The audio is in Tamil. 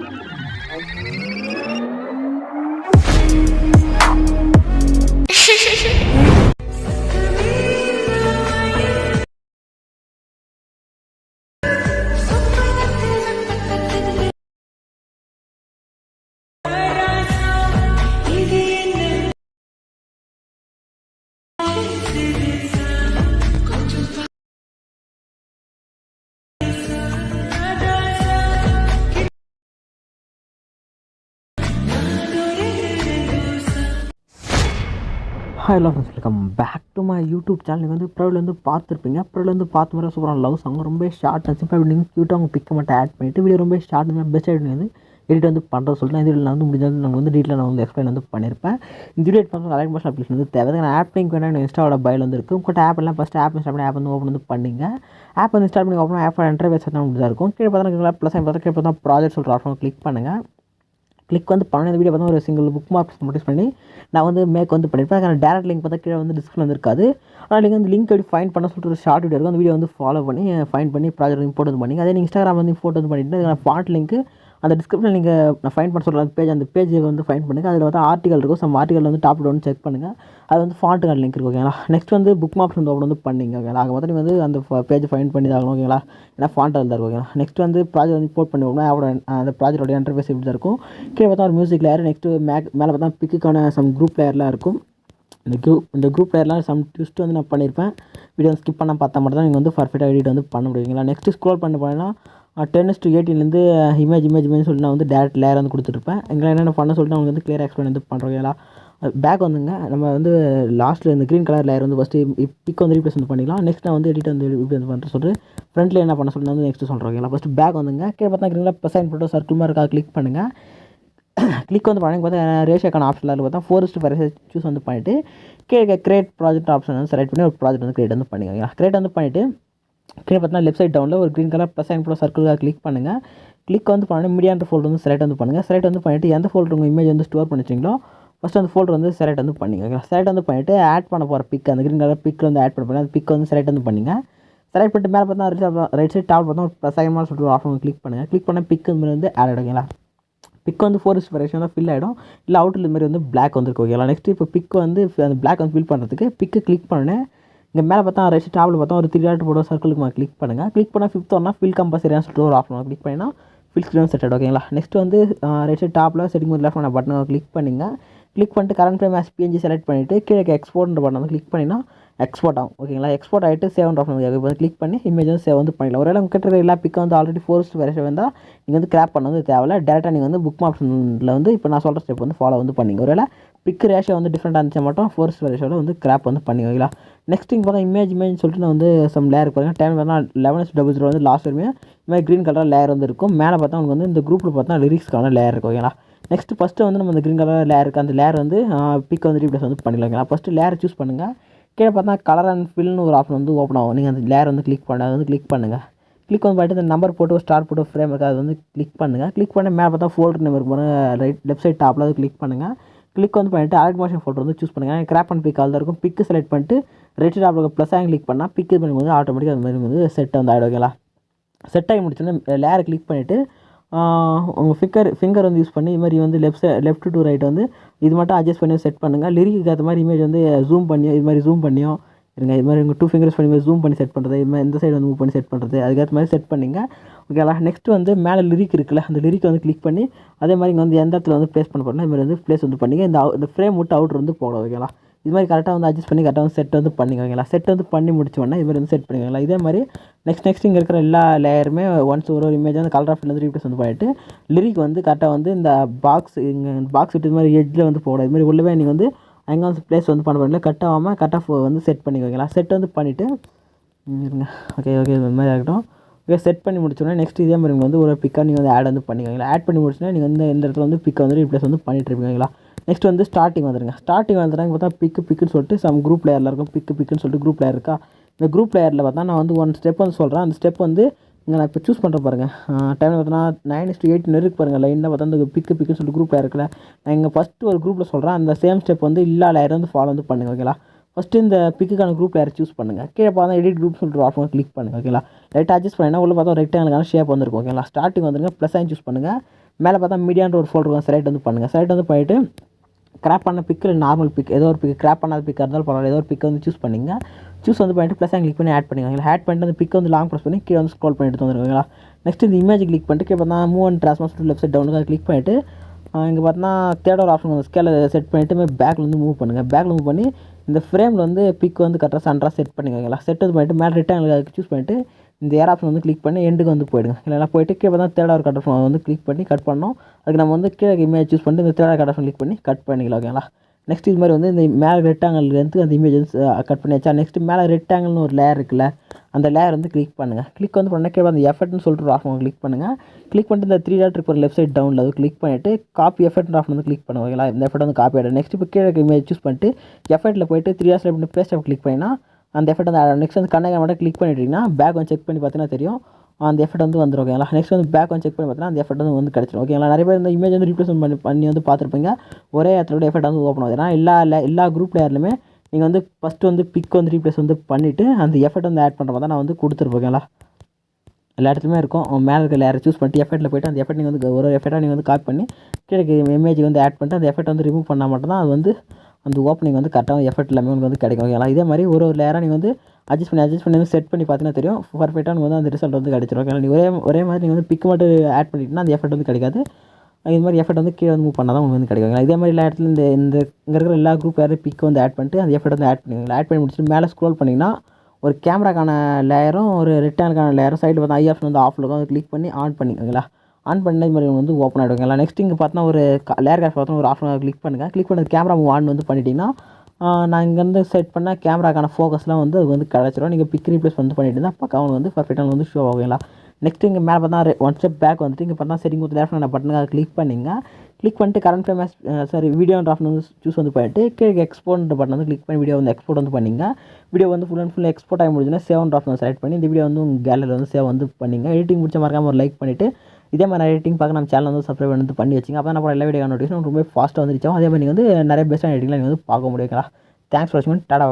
Música hello friends welcome back to my YouTube channel நீங்கள் வந்து ப்ரோலேருந்து பார்த்துருப்பீங்க. ப்ரோலேருந்து பார்த்து மாதிரி சூப்பரான லவ் சாங் ரொம்ப ஷார்ட் அண்ட் சிம்பிள் நீங்கள் க்யூட்டாக அவங்க பிக்க மட்டும் ஆட் பண்ணிவிட்டு வீடியோ ரொம்ப ஷார்ட் பெஸ்ட் ஆகிட்டு வந்து எடிட் வந்து பண்ணுறது சொல்லிட்டு இதில் நான் வந்து முடிஞ்சது நான் வந்து டீட்டில் நான் வந்து எக்ஸ்பிளைன் வந்து பண்ணியிருப்பேன் இந்த வீடியோ பண்ண அலைட் மோஷன் அப்ளிகேஷன் வந்து தேவை. நான் ஆப் லிங்க் வேணும் இன்ஸ்டாவோட பயில் வந்து இருக்கும் உங்கள்கிட்ட ஆப் எல்லாம் ஃபஸ்ட் ஆப் இன்ஸ்டால் பண்ணி ஆப் வந்து ஓப்பன் வந்து பண்ணிங்க. ஆப் வந்து இன்ஸ்டால் பண்ணி ஓப்பன் ஆப் இன்டர்வேஸ் தான் அப்படி தான் இருக்கும். கீழே பார்த்தா ப்ளஸ் பார்த்தா கீழே பார்த்தா ப்ராஜெக்ட் சொல்கிற ஆப்ஷன் கிளிக் பண்ணுங்கள் கிளிக் வந்து பண்ண இந்த வீடியோ பார்த்தா ஒரு சிங்கிள் புக் மார்க்ஸ் நோட்டீஸ் பண்ணி நான் வந்து மேக் வந்து பண்ணியிருப்பேன் அதுக்கான டேரக்ட் லிங்க் பார்த்தா கீழே வந்து டிஸ்கிரிப்ஷன் வந்து இருக்காது. ஆனால் நீங்கள் வந்து லிங்க் எப்படி ஃபைன் பண்ண சொல்லிட்டு ஒரு ஷார்ட் வீடியோ இருக்கும். அந்த வீடியோ வந்து ஃபாலோ பண்ணி ஃபைன் பண்ணி ப்ராஜெக்ட் இம்போர்ட் வந்து பண்ணி அதே நீங்கள் இன்ஸ்டாகிராம் வந்து ஃபோட்டோ வந்து பண்ணிட்டு அதுக்கான ஃபாண்ட் லிங்க் அந்த டிஸ்கிரிப்ஷன் நீங்கள் நான் ஃபைன் பண்ண சொல்கிற அந்த பேஜ் அந்த பேஜ் வந்து ஃபைன் பண்ணுங்கள் அதில் வந்து ஆர்டிகல் இருக்கும். சம் ஆர்டிகல் வந்து டாப் டவுன் செக் பண்ணுங்கள் அது வந்து ஃபாண்ட் கார்டு லிங்க் இருக்கு ஓகேங்களா நெக்ஸ்ட் வந்து புக் மார்க்ஸ் வந்து ஓப்பன் வந்து பண்ணிங்க ஓகேங்களா ஆக மொத்தம் வந்து அந்த பேஜ் ஃபைன் பண்ணி தான் ஓகேங்களா ஏன்னா ஃபாண்ட் அதில் இருக்கும் ஓகேங்களா நெக்ஸ்ட் வந்து ப்ராஜெக்ட் வந்து இம்போர்ட் பண்ணி விடணும் அவரோட அந்த ப்ராஜெக்டோட இன்டர்ஃபேஸ் இப்படி தான் இருக்கும். கீழே பார்த்தா ஒரு மியூசிக் லேயர் நெக்ஸ்ட்டு மேக் மேலே பார்த்தா பிக்குக்கான சம் குரூப் லேயர்லாம் இருக்கும். இந்த குரூப் இந்த குரூப் லேயர்லாம் சம் ட்விஸ்ட் வந்து நான் பண்ணியிருப்பேன் வீடியோ ஸ்கிப் பண்ணால் பார்த்தா மட்டும் தான் நீங்கள் வந்து பர்ஃபெக்டாக எடிட் வந்து பண்ண முடியுங்களா நெக்ஸ்ட்டு ஸ்க்ரோல் பண்ண போனால் டென்ஸ் டு எயிட்டின்லேருந்து இமேஜ் இமேஜ் இமேஜ் சொல்லி நான் வந்து டேரக்ட் லேயர் வந்து கொடுத்துருப்பேன் எங்களை என்னென்ன பண்ண சொல்லிட்டு அவங்க வந்து கிளியர் எக்ஸ்பிளைன் வந்து பண்ணுறோங்களா பேக் வந்துங்க. நம்ம வந்து லாஸ்ட்டில் இந்த க்ரீன் கலர் லேயர் வந்து ஃபஸ்ட்டு பிக் வந்து ரீப்ளேஸ் வந்து பண்ணிக்கலாம். நெக்ஸ்ட் நான் வந்து எடிட் வந்து ரீப்ளேஸ் பண்ணுற சொல்லிட்டு ஃப்ரண்ட்டில் என்ன பண்ண சொல்லி வந்து நெக்ஸ்ட் சொல்கிறோம் ஓகேங்களா? ஃபஸ்ட்டு பேக் வந்துங்க. கீழே பார்த்தா க்ரீனில் பெசைன் ஃபோட்டோ சர்க்கிள் மாதிரி இருக்கா கிளிக் பண்ணுங்கள் கிளிக் வந்து பண்ணி பார்த்தா ரேஷியோக்கான ஆப்ஷனில் பார்த்தா ஃபோர்ஸ்ட் ஃபைவ் சூஸ் வந்து பண்ணிவிட்டு கீழே கிரியேட் ப்ராஜெக்ட் ஆப்ஷன் வந்து செலக்ட் பண்ணி ஒரு ப்ராஜெக்ட் வந்து கிரியேட் வந்து பண்ணிக்கோங்க. கிரியேட் வந்து பண்ணிவிட்டு கீழே பார்த்தா லெஃப்ட் சைட் டவுனில் ஒரு green colour plus and plus சர்க்கிளாக click பண்ணுங்கள் கிளிக் வந்து பண்ணி மீடியான்ற ஃபோல்டர் வந்து செலக்ட் வந்து பண்ணுங்கள் செலக்ட் வந்து பண்ணிவிட்டு எந்த ஃபோல்டர் உங்கள் இமேஜ் வந்து ஸ்டோர் பண்ணிச்சிங்களோ ஃபஸ்ட் அந்த ஃபோல்டர் வந்து செலக்ட் வந்து பண்ணிக்கோங்க செலக்ட் வந்து பண்ணிவிட்டு ஆட் பண்ண போகிற பிக் அந்த க்ரீன் கலர் பிக் வந்து ஆட் பண்ண போகிறேன் அந்த பிக் வந்து செலக்ட் வந்து பண்ணிங்க. செலக்ட் பண்ணிட்டு மேலே பார்த்தா ரைட் சைட் டாப் பார்த்தா ஒரு ப்ளஸ் சைன் மாதிரி சொல்லிட்டு ஆஃப் கிளிக் பண்ணுங்கள் கிளிக் பண்ண பிக் வந்து ஆட் ஆகிடுங்களா பிக் வந்து ஃபோர் வெரேஷன் தான் ஃபில் ஆகிடும் இல்லை அவுட்டில் இந்த மாதிரி வந்து பிளாக் வந்துருக்கு. ஓகேங்களா நெக்ஸ்ட் இப்போ பிக் வந்து அந்த பிளாக் வந்து ஃபில் பண்ணுறதுக்கு பிக்கு கிளிக் பண்ணேன் இங்கே மேலே பார்த்தா ரைட் டாப்பில் பார்த்தா ஒரு த்ரீ டாட் போட சர்க்கிளுக்கு கிளிக் பண்ணுங்கள் கிளிக் பண்ணால் ஃபிஃப்த் ஒன்னா ஃபில் கம்பல்சரியாக சொல்லிட்டு ஒரு ஆப்ஷன் கிளிக் பண்ணிங்கன்னா ஃபில் ஸ்க்ரீன் செட்டட் ஓகேங்களா நெக்ஸ்ட் வந்து ரைட் சைட் டாப்பில் செட்டிங் லெஃப்ட் பண்ண பட்டனை கிளிக் பண்ணிங்க. கிளிக் பண்ணிட்டு current frame as PNG select பண்ணிவிட்டு கீழே எக்ஸ்போர்ட்ன்ற பட்டன் வந்து கிளிக் பண்ணிங்கன்னா எக்ஸ்போர்ட் ஆகும் ஓகேங்களா எக்ஸ்போர்ட் ஆகிட்டு சேவ் ஆப்ஷன் இப்போ கிளிக் பண்ணி இமேஜ் வந்து சேவ் வந்து பண்ணிடலாம். ஒருவேளை உங்கள் கிட்ட எல்லா பிக்கை வந்து ஆல்ரெடி ஃபோர்ஸ்ட் வெரேஷன் வந்தால் நீங்கள் வந்து கிராப் பண்ண வந்து தேவையில்ல. டேரெக்டாக நீங்கள் வந்து புக் ஆப்ஷனில் வந்து இப்போ நான் சொல்கிற ஸ்டெப் வந்து ஃபாலோ வந்து பண்ணிங்க. ஒருவேளை பிக் ரேஷியோ வந்து டிஃப்ரெண்ட்டாக இருந்துச்சு மட்டும் ஃபோர்ஸ்ட் ரேஷியோட வந்து கிராப் வந்து பண்ணி வைக்கலாம் நெக்ஸ்ட் இங்கே பார்த்தா இமேஜ் இமேஜ் சொல்லிட்டு நான் வந்து சம் லேயர் பாருங்கள் டைம் பார்த்தா லெவன் எஸ் டபுள் ஜீரோ வந்து லாஸ்ட் வரையுமே இந்த மாதிரி க்ரீன் கலர் லேயர் வந்து இருக்கும். மேலே பார்த்தா உங்களுக்கு வந்து இந்த குரூப்பில் பார்த்தா லிரிக்ஸ்க்கான லேயர் இருக்கும் ஓகேங்களா நெக்ஸ்ட் ஃபஸ்ட்டு வந்து நம்ம இந்த க்ரீன் கலர் லேயர் இருக்குது அந்த லேயர் வந்து பிக் வந்து ரீப்ளேஸ் வந்து பண்ணிடலாம் ஃபஸ்ட்டு லேயர் சூஸ் பண்ணுங்கள் கீழே பார்த்தா கலர் அண்ட் ஃபில்னு ஒரு ஆப்ஷன் வந்து ஓப்பன் ஆகும். நீங்கள் அந்த லேயர் வந்து கிளிக் பண்ண வந்து கிளிக் பண்ணுங்கள் கிளிக் வந்து பார்த்து இந்த நம்பர் போட்டு ஸ்டார் போட்டு ஃப்ரேம் இருக்குது அது வந்து கிளிக் பண்ணுங்கள் கிளிக் பண்ணி மேலே பார்த்தா ஃபோல்டர் நம்பர் போகிற ரைட் லெஃப்ட் சைட் டாப்பில் அது கிளிக் பண்ணுங்கள் கிளிக் வந்து பண்ணிவிட்டு அலர்ட் மோஷன் ஃபோட்டோ வந்து சூஸ் பண்ணுங்கள் கிராப் அண்ட் பிக் தான் இருக்கும். பிக்கு செலக்ட் பண்ணிட்டு ரைட் டாப்பில் ப்ளஸ் ஆங் கிளிக் பண்ணால் பிக்கு பண்ணும்போது ஆட்டோமேட்டிக்காக அந்த மாதிரி வந்து செட் வந்து ஆகிடும் ஓகேங்களா செட் ஆகி முடிச்சோன்னா லேயரை கிளிக் பண்ணிவிட்டு உங்கள் ஃபிங்கர் ஃபிங்கர் வந்து யூஸ் பண்ணி இது மாதிரி வந்து left side left to right வந்து இது மட்டும் அட்ஜஸ்ட் பண்ணி செட் பண்ணுங்கள் லிரிக்கு ஏற்ற மாதிரி இமேஜ் வந்து ஜூம் பண்ணியோ இது மாதிரி ஜூம் பண்ணியோ இருங்க இது மாதிரி உங்கள் டூ ஃபிங்கர்ஸ் பண்ணி ஜூம் பண்ணி செட் பண்ணுறது இது மாதிரி இந்த சைடு வந்து மூவ் பண்ணி செட் பண்ணுறது அதுக்கேற்ற மாதிரி செட் பண்ணிங்க. ஓகேங்களா நெக்ஸ்ட் வந்து மேலே லிரிக் இருக்குல்ல அந்த லிரிக் வந்து கிளிக் பண்ணி அதே மாதிரி இங்கே வந்து எந்த இடத்துல வந்து ப்ளேஸ் பண்ண போகிறோம் இது மாதிரி வந்து ப்ளேஸ் வந்து பண்ணிங்க. இந்த இந்த ஃப்ரேம் விட்டு அவுட்ரு வந்து போடும் ஓகேங்களா இது மாதிரி கரெக்டாக வந்து அட்ஜஸ்ட் பண்ணி கரெக்டாக வந்து செட் வந்து பண்ணிக்கோங்களா செட் வந்து பண்ணி முடிச்சோன்னா இது மாதிரி வந்து செட் பண்ணிக்கோங்களா இதே மாதிரி நெக்ஸ்ட் நெக்ஸ்ட் இங்கே இருக்கிற எல்லா லேயருமே ஒன்ஸ் ஒரு ஒரு இமேஜ் வந்து கலர் ஆஃப் வந்து ரீப்ளேஸ் வந்து பண்ணிவிட்டு லிரிக் வந்து கரெக்டாக வந்து இந்த பாக்ஸ் இங்கே பாக்ஸ் விட்டு இது மாதிரி எட்ஜில் வந்து போடும் இது மாதிரி உள்ளவே நீங்கள் வந்து அங்கே வந்து ப்ளேஸ் வந்து பண்ண பண்ணல கட் ஆகாமல் கட் ஆஃப் வந்து செட் பண்ணி வைக்கலாம். செட் வந்து பண்ணிவிட்டு இருங்க. ஓகே ஓகே இது மாதிரி ஆகட்டும். ஓகே செட் பண்ணி முடிச்சோன்னா நெக்ஸ்ட் இதே மாதிரி வந்து ஒரு பிக்காக நீங்கள் வந்து ஆட் வந்து பண்ணிக்கோங்களா ஆட் பண்ணி முடிச்சோன்னா நீங்கள் வந்து இந்த இடத்துல வந்து பிக்கை வந்து ரீப்ளேஸ் வந்து பண்ணிட்டு இருப்பீங்களா நெக்ஸ்ட் வந்து ஸ்டார்டிங் வந்துருங்க. ஸ்டார்டிங் வந்துடுறாங்க பார்த்தா பிக்கு பிக்குன்னு சொல்லிட்டு சம் குரூப் லேயரில் இருக்கும். பிக்கு பிக்குன்னு சொல்லிட்டு குரூப் லேயர் இருக்கா? இந்த குரூப் லேயரில் பார்த்தா நான் வந்து ஒன் ஸ்டெப் வந்து சொல்கிறேன் அந்த ஸ்டெப் வந்து இங்கே நான் இப்போ சூஸ் பண்ணுறேன் பாருங்கள் டைம் பார்த்தீங்கன்னா நைன் இஸ்ட்டு எயிட் நெருக்கு பாருங்கள் லைனில் பார்த்தா அந்த பிக்கு பிக்குன்னு சொல்லிட்டு குரூப்பில் இருக்குல்ல. நான் இங்கே ஃபஸ்ட்டு ஒரு குரூப்பில் சொல்கிறேன் அந்த சேம் ஸ்டெப் வந்து இல்லா லேயர் வந்து ஃபாலோ வந்து பண்ணுங்க ஓகேங்களா ஃபஸ்ட்டு இந்த பிக்குக்கான குரூப் யாரும் சூஸ் பண்ணுங்கள் கீழே பார்த்தா எடிட் குரூப் சொல்லிட்டு ஆப்ஷன் கிளிக் பண்ணுங்கள் ஓகேங்களா லைட்டாக அட்ஜஸ்ட் பண்ணிங்கன்னா உள்ள பார்த்தா ரெக்டாங்கலான ஷேப் வந்துருக்கும் ஓகேங்களா ஸ்டார்டிங் வந்துருங்க ப்ளஸ் ஆயின் சூஸ் பண்ணுங்கள் மேலே பார்த்தா மீடியான்ற ஒரு ஃபோல்டர் இருக்கும் செலக்ட் வந்து பண்ணுங்கள் செலக்ட் வந்து பண்ணிவிட்டு கிராப் பண்ண பிக்கு இல்லை நார்மல் பிக் ஏதோ ஒரு பிக் கிராப் பண்ணாத பிக்காக இருந்தாலும் பரவாயில்ல. ஏதோ ஒரு பிக் வந்து சூஸ் பண்ணிங்க. சூஸ் வந்து பண்ணிட்டு ப்ளஸ் கிளிக் பண்ணி ஆட் பண்ணிக்கோங்க. ஆட் பண்ணிட்டு அந்த பிக் வந்து லாங் ப்ரெஸ் பண்ணி கீழே வந்து ஸ்க்ரோல் பண்ணிட்டு வந்துருக்கீங்களா நெக்ஸ்ட் இந்த இமேஜ் கிளிக் பண்ணிட்டு கீழே பார்த்தா மூவ் அண்ட் ட்ரான்ஸ்ஃபார் சொல்லிட்டு லெஃப்ட் சைட் டவுனுக்கு கிளிக் பண்ணிட்டு இங்கே பார்த்தீங்கன்னா தேர்ட் ஒரு ஆப்ஷன் வந்து ஸ்கேலை செட் பண்ணிவிட்டு பேக்கில் வந்து மூவ் பண்ணுங்கள் பேக்கில் மூவ் பண்ணி இந்த ஃப்ரேமில் வந்து பிக் வந்து கரெக்டாக சண்டராக செட் பண்ணிக்கோங்களா? செட் இது பண்ணிவிட்டு மேலே ரிட்டர்ன் அதுக்கு சூஸ் பண்ணிவிட்டு இந்த ஏர் ஆப்ஷன் வந்து கிளிக் பண்ணி எண்டுக்கு வந்து போயிடுங்க. இல்லைனா போயிட்டு கீழே தான் தேர்ட் ஒரு கட் ஆப்ஷன் வந்து கிளிக் பண்ணி கட் பண்ணோம். அதுக்கு நம்ம வந்து கீழே இமேஜ் சூஸ் பண்ணிட்டு இந்த தேர்ட் கட் ஆப்ஷன் கிளிக் பண்ணி கட் பண்ணிக்கலாம் ஓகேங்களா நெக்ஸ்ட் இது மாதிரி வந்து இந்த மேலே ரெக்டாங்கல்லேருந்து அந்த இமேஜ் வந்து கட் பண்ணி வச்சா மேலே ரெக்டாங்கல்னு ஒரு லேயர் இருக்குல்ல அந்த லேயர் வந்து கிளிக் பண்ணுங்கள் கிளிக் வந்து பண்ண அந்த எஃபெக்ட்னு சொல்லிட்டு ஒரு ஆப்ஷன் கிளிக் பண்ணுங்கள் கிளிக் பண்ணிட்டு இந்த த்ரீ டாட் இருக்கிற லெஃப்ட் சைட் டவுனில் அது கிளிக் பண்ணிவிட்டு காப்பி எஃபெக்ட் ஆஃப் வந்து கிளிக் பண்ணுவோம் ஓகேங்களா இந்த எஃபெக்ட் வந்து காப்பி ஆகிடும் நெக்ஸ்ட் இப்போ கீழே இமேஜ் சூஸ் பண்ணிட்டு எஃபெக்ட்டில் போயிட்டு த்ரீ டாட்ஸில் பண்ணி பேஸ்ட் கிளிக் பண்ணினா அந்த எஃபெக்ட் வந்து நெக்ஸ்ட் வந்து கண்ணை மட்டும் கிளிக் பண்ணிட்டீங்கன்னா பேக் வந்து செக் பண்ணி பார்த்தீங்கன்னா தெரியும். அந்த எஃபெக்ட் வந்து வந்துடும் ஓகேங்களா நெக்ஸ்ட் வந்து பேக் வந்து செக் பண்ணி பார்த்தீங்கன்னா அந்த எஃபெக்ட் வந்து வந்து கிடச்சிடும் ஓகேங்களா நிறைய பேர் இந்த இமேஜ் வந்து ரீப்ளேஸ்மெண்ட் பண்ணி பண்ணி வந்து பார்த்துருப்பீங்க. ஒரே இடத்துல எஃபெக்ட் வந்து ஓப்பன் ஆகுது. ஏன்னா எல்லா இல்லை எல்லா குரூப் லேயர்லையுமே நீங்கள் வந்து ஃபஸ்ட்டு வந்து பிக் வந்து ரீப்ளேஸ் வந்து பண்ணிவிட்டு அந்த எஃபெக்ட் வந்து ஆட் பண்ணுற மாதிரி தான் நான் வந்து கொடுத்துருப்பேன் எல்லா இடத்துலையுமே இருக்கும். மேலே இருக்க லேயரை சூஸ் பண்ணிட்டு எஃபெக்ட்டில் போய்ட்டு அந்த எஃபெக்ட் நீங்கள் வந்து ஒரு எஃபெக்டாக நீங்கள் வந்து காப்பி பண்ணி கீழே இமேஜ் வந்து ஆட் பண்ணிட்டு அந்த எஃபெக்ட் வந்து ரிமூவ் பண்ணால் மட்டும்தான் அது வந்து அந்த ஓப்பனிங் வந்து கரெக்டாக எஃபெக்ட் எல்லாமே உங்களுக்கு வந்து கிடைக்கும். ஓகேங்களா இதே மாதிரி ஒரு ஒரு லேயராக நீங்கள் வந்து அட்ஜஸ்ட் பண்ணி அட்ஜஸ்ட் பண்ணி வந்து செட் பண்ணி பார்த்தீங்கன்னா தெரியும். பர்ஃபெக்டாக உங்களுக்கு வந்து அந்த ரிசல்ட் வந்து கிடைச்சிடும் ஓகேங்களா நீ ஒரே ஒரே மாதிரி நீங்கள் வந்து பிக் மட்டும் ஆட் பண்ணிட்டீங்கன்னா அந்த எஃபெக்ட் வந்து கிடைக்காது. இது மாதிரி எஃபெக்ட் வந்து கீழே வந்து மூவ் பண்ணால் தான் உங்களுக்கு வந்து கிடைக்கும். இதே மாதிரி எல்லா இடத்துல இந்த இந்த இங்கே இருக்கிற எல்லா குரூப் யாரும் பிக் வந்து ஆட் பண்ணிட்டு அந்த எஃபெக்ட் வந்து ஆட் பண்ணுவீங்க ஆட் பண்ணி முடிச்சுட்டு மேலே ஸ்க்ரோல் பண்ணிங்கன்னா ஒரு கேமராக்கான லேயரும் ஒரு ரிட்டர்னுக்கான லேயரும் சைடு பார்த்தா ஐ ஆப்ஷன் வந்து ஆஃப் இருக்கும் அதை கிளிக் பண்ணி ஆன் பண்ணிக்கோங்களா? ஆன் பண்ண மாதிரி வந்து ஓப்பன் ஆகிடுங்களா நெக்ஸ்ட் இங்கே பார்த்தா ஒரு லேயர் கேஷ் பார்த்தோன்னா ஒரு ஆஃப் அன் கிளிக் பண்ணுங்கள் கிளிக் பண்ணி கேமரா மூவ் ஆன் வந்து பண்ணிட்டீங்கன்னா நான் இங்கேருந்து செட் பண்ண கேமராக்கான ஃபோக்கஸ்லாம் வந்து அது வந்து கிடச்சிரும். நீங்கள் பிக் ரீப்ளேஸ் வந்து பண்ணிட்டு இருந்தால் பக்கம் வந்து பர்ஃபெக்டாக வந்து ஷோ ஆகுங்களா? நெக்ஸ்ட் இங்கே மேலே பார்த்தா ஒன் ஸ்டெப் பேக் வந்துட்டு இங்கே பார்த்தா செட்டிங் கொடுத்து லேஃப்ட் நான் பட்டனுக்கு அதை கிளிக் பண்ணிங்க. கிளிக் பண்ணிட்டு current frame sorry video option வந்து சூஸ் வந்து போயிட்டு கீழே எக்ஸ்போர்ட் பட்டன் வந்து கிளிக் பண்ணி வீடியோ வந்து எக்ஸ்போர்ட் வந்து பண்ணிங்க. வீடியோ வந்து ஃபுல் அண்ட் ஃபுல் எக்ஸ்போர்ட் ஆகி முடிஞ்சுன்னா சேவ் ஆப்ஷன் செலக்ட் பண்ணி இந்த வீடியோ வந்து உங்கள் கேலரியில் வந்து சேவ் வந்து பண்ணிங்க. எடிட்டிங் முடிச்ச மறக்காம ஒரு லைக் பண்ணிவிட்டு இதே மாதிரி எடிட்டிங் பார்க்க நம்ம சேனல் வந்து சப்ஸ்கிரைப் வந்து பண்ணி வச்சுங்க. அப்போ நம்ம எல்லா வீடியோ நோட்டிஃபிகேஷன் ரொம்ப ஃபாஸ்ட்டாக வந்துருச்சோம் அதே மாதிரி நீங்கள் வந்து நிறைய பெஸ்ட்டான எடிட்டிங்லாம் நீங்கள் வந்து பார்க்க முடியுங்களா? தேங்க்ஸ் ஃபார் வாட்சிங் டாடா